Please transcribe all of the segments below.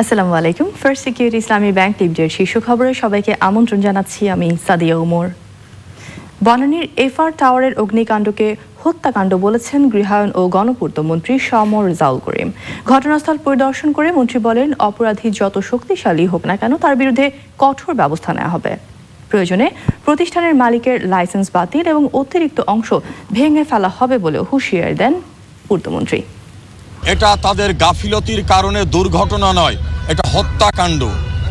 আসসালামু আলাইকুম। First security Islami bank টিপজের শীর্ষ খবরে সবাইকে আমন্ত্রণ জানাচ্ছি আমি সাদিয়া উমর বনানীর এফআর টাওয়ারের অগ্নিকাণ্ডকে হত্যাকাণ্ড বলেছেন গৃহায়ন ও গণপূর্ত মন্ত্রী সমর রেজাউল করিম। ঘটনাস্থল পরিদর্শন করে মন্ত্রী বলেন, অপরাধী যত শক্তিশালী হোক না কেন তার বিরুদ্ধে কঠোর ব্যবস্থা নেওয়া হবে। প্রয়োজনে প্রতিষ্ঠানের মালিকের লাইসেন্স বাতিল এবং অতিরিক্ত অংশ ভেঙে ফেলা হবে বলেও হুঁশিয়ারি দেন পূর্তমন্ত্রী এটা তাদের গাফিলতির কারণে দুর্ঘটনা নয় এটা হত্যাকাণ্ড।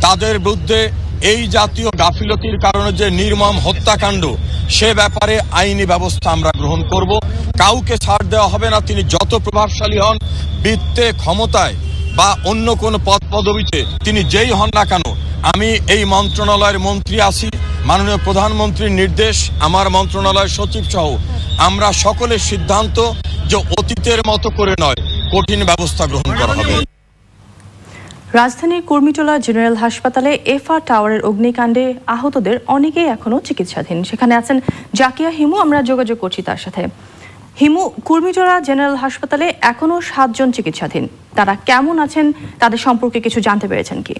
তাদের বিরুদ্ধে এই জাতীয় গাফিলতির কারণে যে নির্মম হত্যাকাণ্ড, সে ব্যাপারে আইনি ব্যবস্থা আমরা গ্রহণ করব। কাউকে ছাড় দেওয়া হবে না, তিনি যত প্রভাবশালী হন, বৃত্তে, ক্ষমতায় বা অন্য কোন পদ পদবিতে তিনি যেই হন না কেন, আমি এই মন্ত্রণালয়ের মন্ত্রী আছি, মাননীয় প্রধানমন্ত্রীর নির্দেশ, আমার মন্ত্রণালয়ের সচিব সহ। আমরা সকলের সিদ্ধান্ত যে অতীতের মতো করে নয়, কঠিন ব্যবস্থা গ্রহণ করা হবে। রাজধানীর কুর্মিটোলা জেনারেল হাসপাতালে এফা টাওয়ারের অগ্নিকাণ্ডে আহতদের অনেকেই এখনও চিকিৎসাধীন। সেখানে আছেন জাকিয়া হিমু, আমরা যোগাযোগ করছি তার সাথে। হিমু, কুর্মিটোলা জেনারেল হাসপাতালে এখনও সাতজন চিকিৎসাধীন। তারা কেমন আছেন, তাদের সম্পর্কে কিছু জানতে পেরেছেন কি?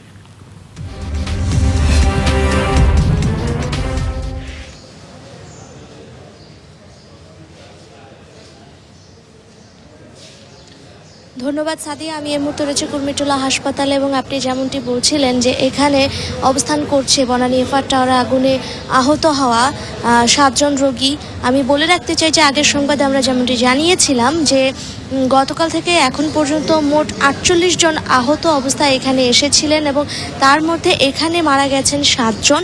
ধন্যবাদ, সাদিয়া। আমি এই মুহূর্তে রয়েছে কুর্মিটোলা হাসপাতালে এবং আপনি যেমনটি বলছিলেন যে এখানে অবস্থান করছে বনানী এফআর টাওয়ারে আগুনে আহত হওয়া সাতজন রোগী। আমি বলে রাখতে চাই যে আগের সংবাদে আমরা যেমনটি জানিয়েছিলাম যে গতকাল থেকে এখন পর্যন্ত মোট আটচল্লিশ জন আহত অবস্থায় এখানে এসেছিলেন এবং তার মধ্যে এখানে মারা গেছেন সাতজন।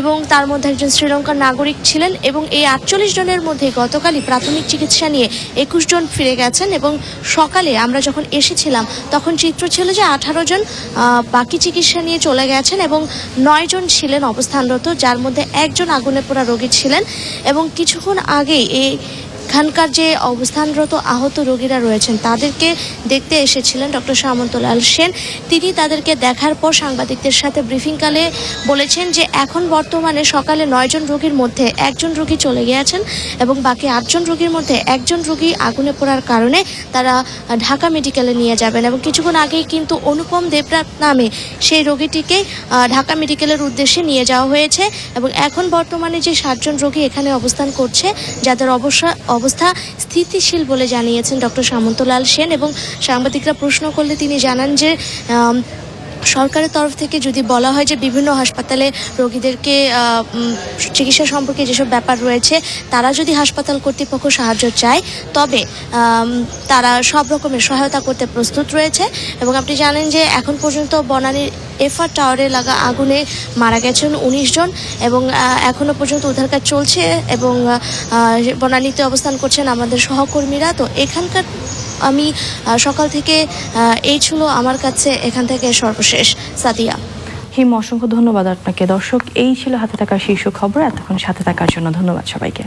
এবং তার মধ্যে একজন শ্রীলঙ্কার নাগরিক ছিলেন এবং এই আটচল্লিশ জনের মধ্যে গতকালই প্রাথমিক চিকিৎসা নিয়ে একুশ জন ফিরে গেছেন এবং সকালে আমরা যখন এসেছিলাম, তখন চিত্র ছিল যে আঠারো জন বাকি চিকিৎসা নিয়ে চলে গেছেন এবং নয় জন ছিলেন অবস্থানরত, যার মধ্যে একজন আগুনে পোড়া রোগী ছিলেন এবং কিছুক্ষণ আগেই এই এখানকার যে অবস্থানরত আহত রোগীরা রয়েছেন, তাদেরকে দেখতে এসেছিলেন ডক্টর সামন্তলাল সেন। তিনি তাদেরকে দেখার পর সাংবাদিকদের সাথে ব্রিফিংকালে বলেছেন যে, এখন বর্তমানে সকালে নয়জন রোগীর মধ্যে একজন রোগী চলে গিয়েছেন এবং বাকি আটজন রোগীর মধ্যে একজন রোগী আগুনে পড়ার কারণে তারা ঢাকা মেডিকেলে নিয়ে যাবেন এবং কিছুক্ষণ আগেই কিন্তু অনুপম দেবরাত নামে সেই রোগীটিকে ঢাকা মেডিকেলের উদ্দেশ্যে নিয়ে যাওয়া হয়েছে এবং এখন বর্তমানে যে সাতজন রোগী এখানে অবস্থান করছে, যাদের অবস্থা অবস্থা স্থিতিশীল বলে জানিয়েছেন ডক্টর সামন্তলাল সেন এবং সাংবাদিকরা প্রশ্ন করলে তিনি জানান যে সরকারের তরফ থেকে যদি বলা হয় যে বিভিন্ন হাসপাতালে রোগীদেরকে চিকিৎসা সম্পর্কে যেসব ব্যাপার রয়েছে, তারা যদি হাসপাতাল কর্তৃপক্ষ সাহায্য চায়, তবে তারা সব রকমের সহায়তা করতে প্রস্তুত রয়েছে। এবং আপনি জানেন যে এখন পর্যন্ত বনানীর এফআর টাওয়ারে লাগা আগুনে মারা গেছেন উনিশ জন এবং এখনও পর্যন্ত উদ্ধার কাজ চলছে এবং বনানীতে অবস্থান করছেন আমাদের সহকর্মীরা। তো এখানকার আমি সকাল থেকে এই ছিল আমার কাছে এখান থেকে সর্বশেষ। সাদিয়া। হিম, অসংখ্য ধন্যবাদ আপনাকে। দর্শক, এই ছিল হাতে থাকার শীর্ষ খবর। এতক্ষণ সাথে থাকার জন্য ধন্যবাদ সবাইকে।